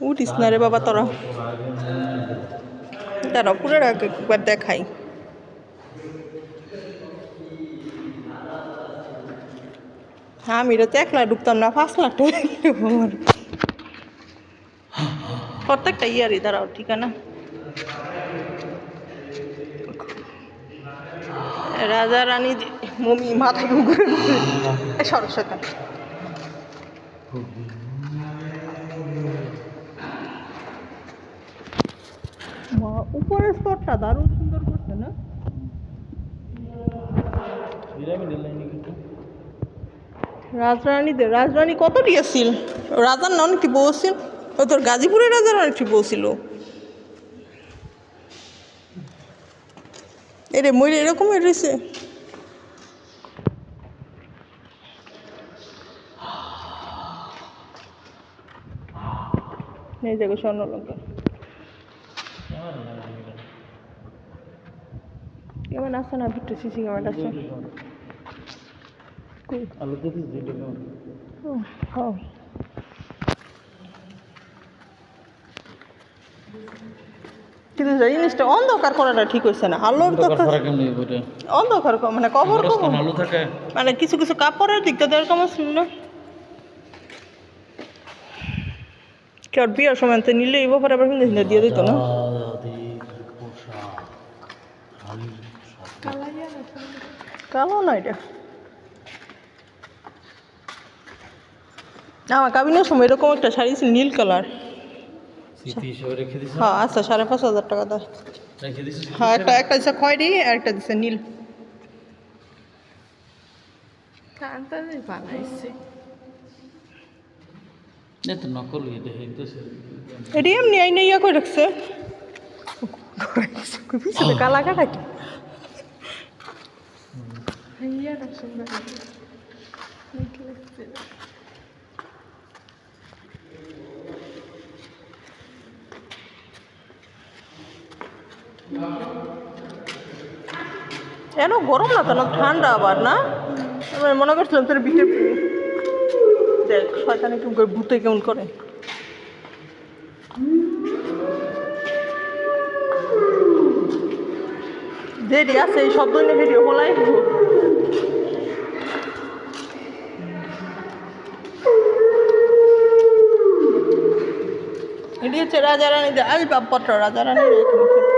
উঠিস না রে বাবা, তোরা। দাঁড়াও, পুরো একবার দেখাই। আমি এটা তো একলা ঢুকতাম না, পাঁচ লাখ টাকা আমার। প্রত্যেকটা ইয়ারই, দাঁড়াও, ঠিকানা। রাজা রানী মমি, মাথা সরস্বতী উপরের স্তরটা দারুণ সুন্দর করছে না? রাজরানীদের, রাজরানী কত দিয়েছিল? রাজার না অনেকটি বউ ছিল ও তোর গাজীপুরের রাজার অনেকটি বউ ছিল এরে, ময়ূর এরকম রয়েছে। এই দেখো স্বর্ণলঙ্কা। কেমন আছে না ভিতরে সিসি ক্যামেরা ও, হ্যাঁ। কিন্তু যে জিনিসটা অন্ধকার করাটা ঠিক হয়েছে না আলোর তো অন্ধকার করা কেমন এই অন্ধকার ক- মানে কবর থাকে। মানে কিছু কিছু কাপড়ের দিকটা দেওয়ার কম ছিল না। কেউ বিয়ের সময় তো নিলে এই ব্যাপারে আবার কিন্তু দিয়ে দিত না। কালো না এটা আমার কাবিনের সময় এরকম একটা শাড়ি ছিল নীল কালার হ্যাঁ আচ্ছা সাড়ে পাঁচ হাজার টাকা দাও রেখে হ্যাঁ একটা একটা দিচ্ছে খয়েরি আর একটা দিচ্ছে নীল এটি এমনি আইনে ইয়া করে রাখছে কালা কাটা কি কেন গরম না তো না? ঠান্ডা আবার না? আমি মনে করছিলাম তোর বিটে দেখ, শয়তানে কেমন করে ভূতে কেমন করে। দেরি আছে, এই শব্দ নিয়ে ভিডিও বলাই এটি হচ্ছে রাজা রানীদের আসবাবপত্র রাজা রানীর